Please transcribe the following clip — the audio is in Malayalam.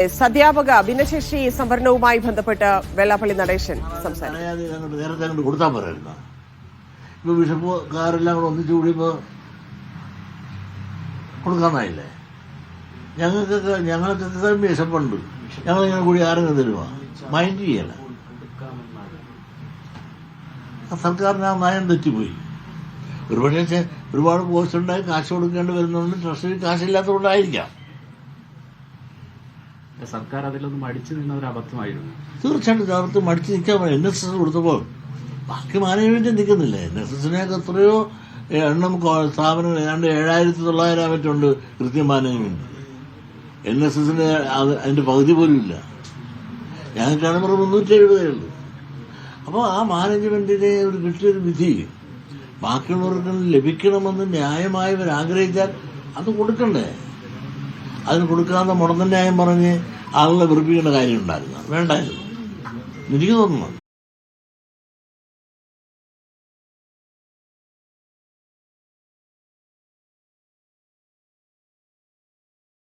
അധ്യാപക ഭിന്നശേഷി സംവരണവുമായി ബന്ധപ്പെട്ട് വെള്ളാപ്പള്ളി നടേശൻ സംസാരിച്ചു. നേരത്തെ ഞങ്ങൾക്കൊക്കെ ഞങ്ങൾക്ക് വിശപ്പുണ്ട് ഞങ്ങളിങ്ങനെ കൂടി ആരെങ്കിലും തരുമോ? മൈൻഡ് ചെയ്യല സർക്കാരിന് ആ നയം തെറ്റിപ്പോയി. ഒരുപക്ഷെ ഒരുപാട് പോസ്റ്റ് ഉണ്ടായി കാശ് കൊടുക്കേണ്ടി വരുന്നതുകൊണ്ട് ട്രഷറി കാശില്ലാത്തതുകൊണ്ടായിരിക്കാം. സർക്കാർ അതിലൊന്നും മടിച്ചു നിന്ന ഒരു അബദ്ധമായിരുന്നു. തീർച്ചയായിട്ടും അവർക്ക് മടിച്ചു നിൽക്കാൻ എൻ എസ് എസ് കൊടുത്തപ്പോൾ ബാക്കി മാനേജ്മെന്റ് നിൽക്കുന്നില്ല? എൻ എസ് എസിനെയൊക്കെ എത്രയോ എണ്ണം സ്ഥാപനങ്ങൾ ഏതാണ്ട് ഏഴായിരത്തി തൊള്ളായിരം മറ്റുണ്ട് കൃത്യം മാനേജ്മെന്റ്. എൻ എസ് എസിന്റെ അതിന്റെ പകുതി പോലും ഇല്ല. ഞങ്ങൾക്കാണ് വെറും മുന്നൂറ്റി എഴുപതേ ഉള്ളൂ. അപ്പോൾ ആ മാനേജ്മെന്റിനെ ഒരു കിട്ടിയൊരു വിധി. ബാക്കിയുള്ളവർക്ക് ലഭിക്കണമെന്ന് ന്യായമായവർ ആഗ്രഹിച്ചാൽ അത് കൊടുക്കണ്ടേ? അതിന് കൊടുക്കാതെ ആയം പറഞ്ഞ് ആളുകളെ വെറുപ്പിക്കേണ്ട കാര്യം ഉണ്ടായിരുന്നു വേണ്ടായിരുന്നു. എനിക്ക് തോന്നുന്നു.